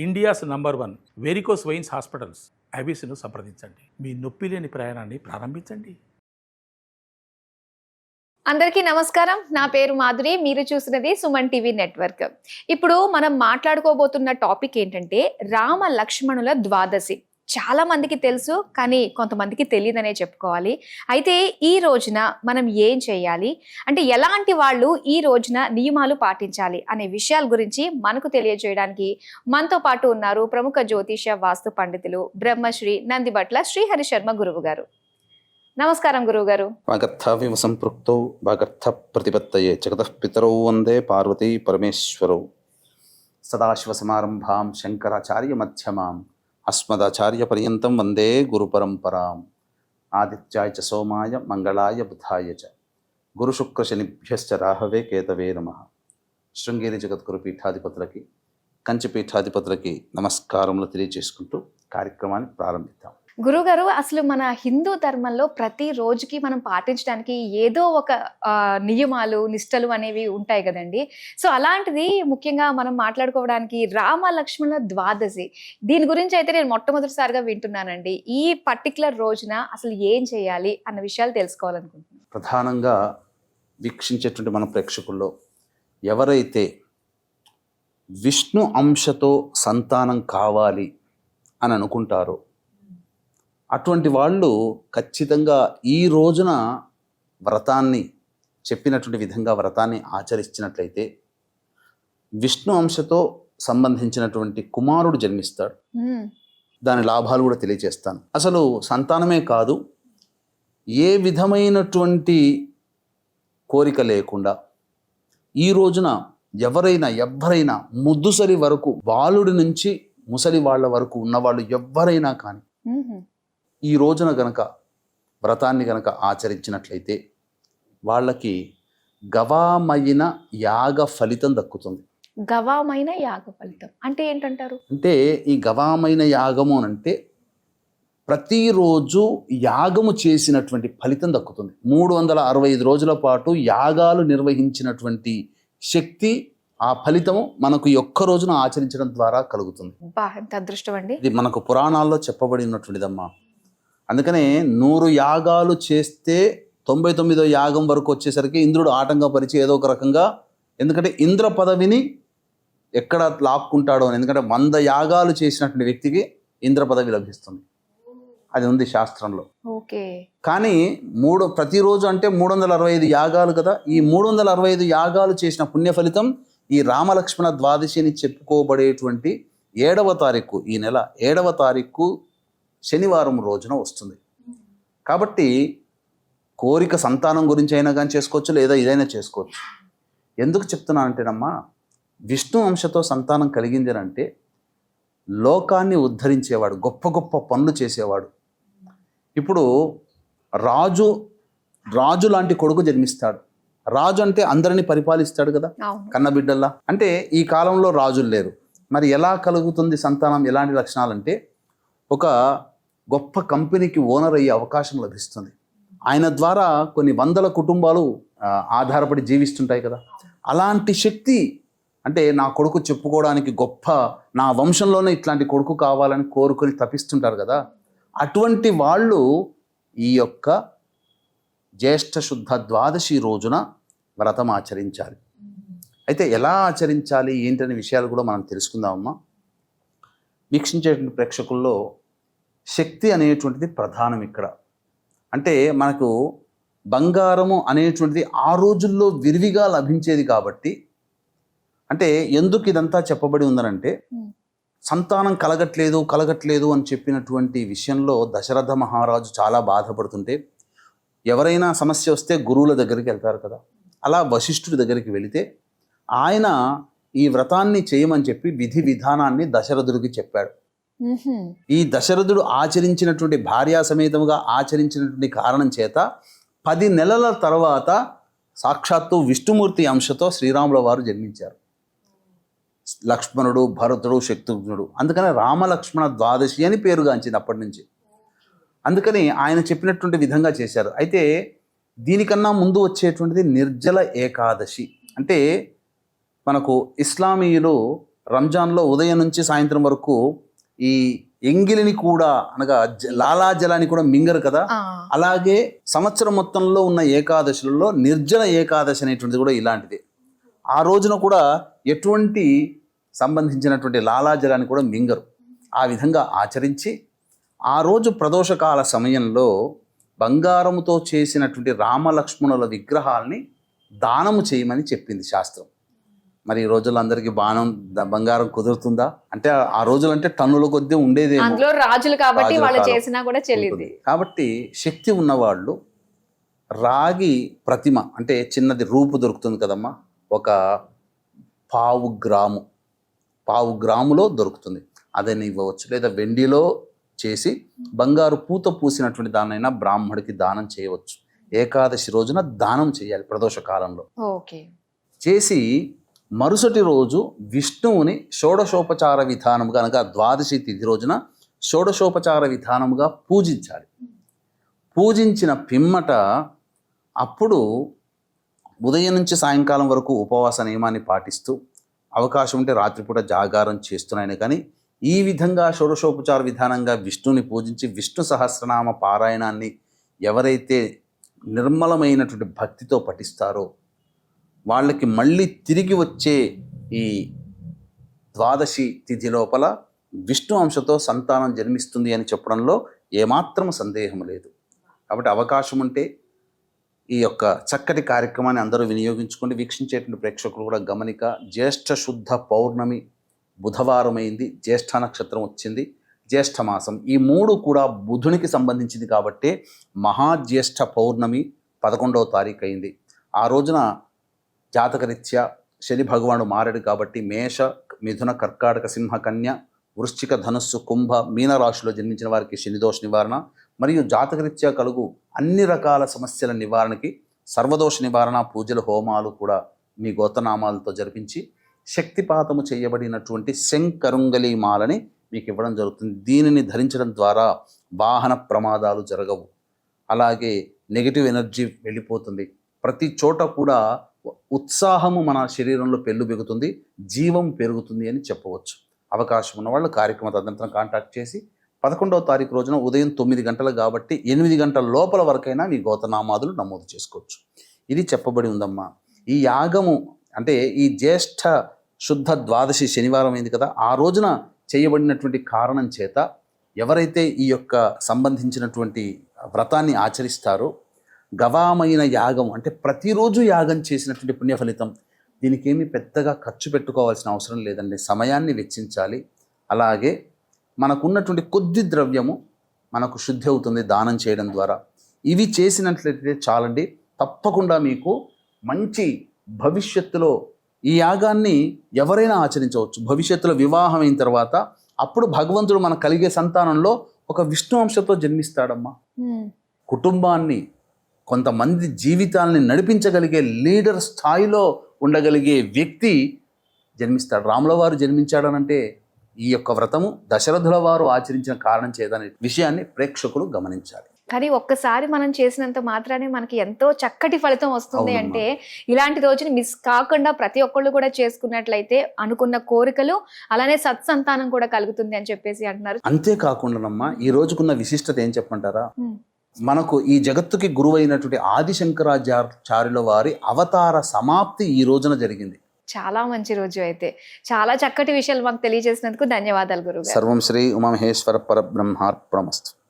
India's number one varicose veins hospitals. ఐబీసీను సంప్రదించండి. మీ నొప్పి లేని ప్రయాణాన్ని ప్రారంభించండి. అందరికీ నమస్కారం. నా పేరు మాధురి. మీరు చూసినది సుమన్ టీవీ నెట్వర్క్. ఇప్పుడు మనం మాట్లాడుకోబోతున్న టాపిక్ ఏంటంటే రామ లక్ష్మణుల ద్వాదశి. చాలా మందికి తెలుసు కానీ కొంతమందికి తెలియదనే చెప్పుకోవాలి. అయితే ఈ రోజున మనం ఏం చేయాలి? అంటే ఎలాంటి వాళ్ళు ఈ రోజున నియమాలు పాటించాలి అనే విషయాల గురించి మనకు తెలియజేయడానికి మనతో పాటు ఉన్నారు ప్రముఖ జ్యోతిష వాస్తు పండితులు బ్రహ్మశ్రీ నందిబట్ల శ్రీహరి శర్మ గురువు గారు. నమస్కారం గురువు గారు. వాగర్థావివ సంపృక్తౌ వాగర్థ ప్రతిపత్తయే జగతఃపితరౌ వందే పార్వతీ పరమేశ్వరౌ. సదాశివసమారంభాం శంకరాచార్య మధ్యమాం అస్మదాచార్య పర్యంతం వందే గురు పరంపరాం ఆదిత్యాయ చ సోమాయ మంగళాయ బుధాయ చ. గురుశుక్రశనిభ్యశ్చ రాహవే కేతవే నమ. శృంగేరి జగద్గురు పీఠాధిపతులకి కంచి పీఠాధిపతులకి నమస్కారములు తెలియజేసుకుంటూ కార్యక్రమాన్ని ప్రారంభిద్దాం. గురుగారు అసలు మన హిందూ ధర్మంలో ప్రతి రోజుకి మనం పాటించడానికి ఏదో ఒక నియమాలు నిష్టలు అనేవి ఉంటాయి కదండి. సో అలాంటిది ముఖ్యంగా మనం మాట్లాడుకోవడానికి రామ లక్ష్మణ ద్వాదశి. దీని గురించి అయితే నేను మొట్టమొదటిసారిగా వింటున్నానండి. ఈ పర్టికులర్ రోజున అసలు ఏం చేయాలి అన్న విషయాలు తెలుసుకోవాలనుకుంటున్నాను. ప్రధానంగా వీక్షించేటువంటి మన ప్రేక్షకుల్లో ఎవరైతే విష్ణు అంశతో సంతానం కావాలి అని అనుకుంటారో అటువంటి వాళ్ళు ఖచ్చితంగా ఈ రోజున వ్రతాన్ని చెప్పినటువంటి విధంగా వ్రతాన్ని ఆచరించినట్లయితే విష్ణు అంశతో సంబంధించినటువంటి కుమారుడు జన్మిస్తాడు. దాని లాభాలు కూడా తెలియజేస్తాను అసలు సంతానమే కాదు ఏ విధమైనటువంటి కోరిక లేకుండా ఈ రోజున ఎవరైనా ఎవ్వరైనా ముద్దుసరి వరకు బాలుడి నుంచి ముసలి వాళ్ళ వరకు ఉన్నవాళ్ళు ఎవ్వరైనా కానీ. ఈ రోజున గనక వ్రతాన్ని గనక ఆచరించినట్లయితే వాళ్ళకి గవామయిన యాగ ఫలితం దక్కుతుంది. గవామైన యాగ ఫలితం. అంటే ఏంటంటారు? అంటే ఈ గవామైన యాగము అని అంటే ప్రతిరోజు యాగము చేసినటువంటి ఫలితం దక్కుతుంది. మూడు వందల అరవై ఐదు రోజుల పాటు యాగాలు నిర్వహించినటువంటి శక్తి ఆ ఫలితము మనకు ఒక్క రోజున ఆచరించడం ద్వారా కలుగుతుంది. ఎంత అదృష్టం అండి. ఇది మనకు పురాణాల్లో చెప్పబడి ఉన్నటువంటిదమ్మా. అందుకనే నూరు యాగాలు చేస్తే తొంభై తొమ్మిదో యాగం వరకు వచ్చేసరికి ఇంద్రుడు ఆటంకపరిచి ఏదో ఒక రకంగా ఎందుకంటే ఇంద్ర పదవిని ఎక్కడ లాక్కుంటాడో అని. ఎందుకంటే వంద యాగాలు చేసినటువంటి వ్యక్తికి ఇంద్ర పదవి లభిస్తుంది. అది ఉంది శాస్త్రంలో. ఓకే. కానీ మూడు ప్రతిరోజు అంటే మూడు వందల అరవై ఐదు యాగాలు కదా. ఈ మూడు వందల అరవై ఐదు యాగాలు చేసిన పుణ్య ఫలితం ఈ రామలక్ష్మణ ద్వాదశి అని చెప్పుకోబడేటువంటి ఏడవ తారీఖు ఈ నెల ఏడవ తారీఖు శనివారం రోజున వస్తుంది. కాబట్టి కోరిక సంతానం గురించి అయినా కానీ చేసుకోవచ్చు లేదా ఇదైనా చేసుకోవచ్చు. ఎందుకు చెప్తున్నానంటేనమ్మా విష్ణు అంశతో సంతానం కలిగింది అని అంటే లోకాన్ని ఉద్ధరించేవాడు గొప్ప గొప్ప పనులు చేసేవాడు. ఇప్పుడు రాజు రాజు లాంటి కొడుకు జన్మిస్తాడు. రాజు అంటే అందరినీ పరిపాలిస్తాడు కదా కన్నబిడ్డల్లా అంటే ఈ కాలంలో రాజులు లేరు. మరి ఎలా కలుగుతుంది సంతానం ఎలాంటి లక్షణాలు అంటే ఒక గొప్ప కంపెనీకి ఓనర్ అయ్యే అవకాశం లభిస్తుంది. ఆయన ద్వారా కొన్ని వందల కుటుంబాలు ఆధారపడి జీవిస్తుంటాయి కదా. అలాంటి శక్తి అంటే నా కొడుకు చెప్పుకోవడానికి గొప్ప నా వంశంలోనే ఇట్లాంటి కొడుకు కావాలని కోరుకొని తపిస్తుంటారు కదా. అటువంటి వాళ్ళు ఈ యొక్క జ్యేష్ఠ శుద్ధ ద్వాదశి రోజున వ్రతం ఆచరించాలి. అయితే ఎలా ఆచరించాలి ఏంటనే విషయాలు కూడా మనం తెలుసుకుందామమ్మా. వీక్షించేటువంటి ప్రేక్షకుల్లో శక్తి అనేటువంటిది ప్రధానం ఇక్కడ అంటే మనకు బంగారము అనేటువంటిది ఆ రోజుల్లో విరివిగా లభించేది కాబట్టి అంటే ఎందుకు ఇదంతా చెప్పబడి ఉందనంటే. సంతానం కలగట్లేదు కలగట్లేదు అని చెప్పినటువంటి విషయంలో దశరథ మహారాజు చాలా బాధపడుతుంటే ఎవరైనా సమస్య వస్తే గురువుల దగ్గరికి వెళ్తారు కదా అలా వశిష్ఠుడి దగ్గరికి వెళితే ఆయన ఈ వ్రతాన్ని చేయమని చెప్పి విధి విధానాన్ని దశరథుడికి చెప్పాడు. ఈ దశరథుడు ఆచరించినటువంటి భార్యా సమేతముగా ఆచరించినటువంటి కారణం చేత పది నెలల తర్వాత సాక్షాత్తు విష్ణుమూర్తి అంశతో శ్రీరాముల వారు జన్మించారు. లక్ష్మణుడు భరతుడు శత్రుఘ్నుడు అందుకని రామలక్ష్మణ ద్వాదశి అని పేరుగాంచింది అప్పటి నుంచి. అందుకని ఆయన చెప్పినటువంటి విధంగా చేశారు. అయితే దీనికన్నా ముందు వచ్చేటువంటిది నిర్జల ఏకాదశి. అంటే మనకు ఇస్లామీయులు రంజాన్లో ఉదయం నుంచి సాయంత్రం వరకు ఈ ఎంగిలిని కూడా అనగా జ- లాలాజలాన్ని కూడా మింగరు కదా? అలాగే సంవత్సరం మొత్తంలో ఉన్న ఏకాదశులలో నిర్జన ఏకాదశి అనేటువంటిది కూడా ఇలాంటిది. ఆ రోజున కూడా ఎటువంటి సంబంధించినటువంటి లాలాజలాన్ని కూడా మింగరు. ఆ విధంగా ఆచరించి ఆ రోజు ప్రదోషకాల సమయంలో బంగారముతో చేసినటువంటి రామలక్ష్మణుల విగ్రహాల్ని దానము చేయమని చెప్పింది శాస్త్రం. మరి ఈ రోజుల్లో అందరికీ బాణం బంగారం కుదురుతుందా? అంటే ఆ- ఆ రోజులంటే టన్నుల కొద్దీ ఉండేదేమో. అందులో రాజులు కాబట్టి రాజుల వాళ్ళు. చేసినా కూడా చెల్లింది. కాబట్టి శక్తి ఉన్నవాళ్ళు రాగి ప్రతిమ అంటే చిన్నది రూపు దొరుకుతుంది కదమ్మా ఒక పావు గ్రాము పావు గ్రాములో దొరుకుతుంది. అదని ఇవ్వవచ్చు. లేదా వెండిలో చేసి బంగారు పూత పూసినటువంటి దాన్నైనా బ్రాహ్మడికి దానం చేయవచ్చు. ఏకాదశి రోజున దానం చేయాలి ప్రదోష కాలంలో. ఓకే. చేసి మరుసటి రోజు విష్ణువుని షోడశోపచార విధానముగా అనగా ద్వాదశి తిథి రోజున షోడశోపచార విధానముగా పూజించాలి. పూజించిన పిమ్మట అప్పుడు ఉదయం నుంచి సాయంకాలం వరకు ఉపవాస నియమాన్ని పాటిస్తూ అవకాశం ఉంటే రాత్రిపూట జాగారం చేస్తున్నాయని కానీ ఈ విధంగా షోడశోపచార విధానంగా విష్ణుని పూజించి విష్ణు సహస్రనామ పారాయణాన్ని ఎవరైతే నిర్మలమైనటువంటి భక్తితో పఠిస్తారో వాళ్ళకి మళ్ళీ తిరిగి వచ్చే ఈ ద్వాదశి తిథి లోపల విష్ణు అంశతో సంతానం జన్మిస్తుంది అని చెప్పడంలో ఏమాత్రం సందేహం లేదు. కాబట్టి అవకాశం ఉంటే ఈ యొక్క చక్కటి కార్యక్రమాన్ని అందరూ వినియోగించుకొని వీక్షించేటువంటి ప్రేక్షకులు కూడా గమనిక జ్యేష్ఠ శుద్ధ పౌర్ణమి బుధవారమైంది జ్యేష్ఠ నక్షత్రం వచ్చింది జ్యేష్ఠ మాసం. ఈ మూడు కూడా బుధునికి సంబంధించింది కాబట్టి మహాజ్యేష్ఠ పౌర్ణమి పదకొండవ తారీఖు అయింది ఆ రోజున జాతకరీత్యా శని భగవానుడు మారాడు కాబట్టి మేష మిథున కర్కాటక సింహ కన్య వృశ్చిక ధనుస్సు కుంభ మీనరాశిలో జన్మించిన వారికి శనిదోష నివారణ మరియు జాతకరీత్యా కలుగు అన్ని రకాల సమస్యల నివారణకి సర్వదోష నివారణ పూజలు హోమాలు కూడా మీ గోతనామాలతో జరిపించి శక్తిపాతము చేయబడినటువంటి శంకరుంగలి మాలని మీకు ఇవ్వడం జరుగుతుంది. దీనిని ధరించడం ద్వారా వాహన ప్రమాదాలు జరగవు. అలాగే నెగిటివ్ ఎనర్జీ వెళ్ళిపోతుంది. ప్రతి చోట కూడా ఉత్సాహము మన శరీరంలో పెళ్ళు పెరుగుతుంది జీవం పెరుగుతుంది అని చెప్పవచ్చు. అవకాశం ఉన్న వాళ్ళు కార్యక్రమ తదనంతరం కాంటాక్ట్ చేసి పదకొండవ తారీఖు రోజున ఉదయం తొమ్మిది గంటలు కాబట్టి ఎనిమిది గంటల లోపల వరకైనా మీ గోతనామాదులు నమోదు చేసుకోవచ్చు. ఇది చెప్పబడి ఉందమ్మా. ఈ యాగము అంటే ఈ జ్యేష్ఠ శుద్ధ ద్వాదశి శనివారం అయింది కదా ఆ రోజున చేయబడినటువంటి కారణం చేత ఎవరైతే ఈ యొక్క సంబంధించినటువంటి వ్రతాన్ని ఆచరిస్తారో గవామైన యాగం అంటే ప్రతిరోజు యాగం చేసినటువంటి పుణ్య ఫలితం దీనికి ఏమి పెద్దగా ఖర్చు పెట్టుకోవాల్సిన అవసరం లేదండి. సమయాన్ని వెచ్చించాలి. అలాగే మనకున్నటువంటి కొద్ది ద్రవ్యము మనకు శుద్ధి అవుతుంది దానం చేయడం ద్వారా. ఇవి చేసినట్లయితే చాలండి. తప్పకుండా మీకు మంచి భవిష్యత్తులో ఈ యాగాన్ని ఎవరైనా ఆచరించవచ్చు. భవిష్యత్తులో వివాహం అయిన తర్వాత అప్పుడు భగవంతుడు మనకు కలిగే సంతానంలో ఒక విష్ణు అంశతో జన్మిస్తాడమ్మా. కుటుంబాన్ని కొంతమంది జీవితాల్ని నడిపించగలిగే లీడర్ స్థాయిలో ఉండగలిగే వ్యక్తి జన్మిస్తాడు. రాముల వారు జన్మించాడనంటే ఈ యొక్క వ్రతము దశరథుల వారు ఆచరించిన కారణం చేదనే విషయాన్ని ప్రేక్షకులు గమనించాలి. కానీ ఒక్కసారి మనం చేసినంత మాత్రానే మనకి ఎంతో చక్కటి ఫలితం వస్తుంది. అంటే ఇలాంటి రోజుని మిస్ కాకుండా ప్రతి ఒక్కళ్ళు కూడా చేసుకున్నట్లయితే అనుకున్న కోరికలు అలానే సత్సంతానం కూడా కలుగుతుంది అని చెప్పేసి అంటున్నారు. అంతేకాకుండానమ్మా ఈ రోజుకున్న విశిష్టత ఏం చెప్పమంటారా? ఉమ్, మనకు ఈ జగత్తుకి గురువైనటువంటి ఆదిశంకరాచార్యుల వారి అవతార సమాప్తి ఈ రోజున జరిగింది. చాలా మంచి రోజు అయితే. చాలా చక్కటి విషయాలు మాకు తెలియజేసినందుకు ధన్యవాదాలు గురువు సర్వం శ్రీ ఉమామహేశ్వర పరబ్రహ్మార్పణమస్తు.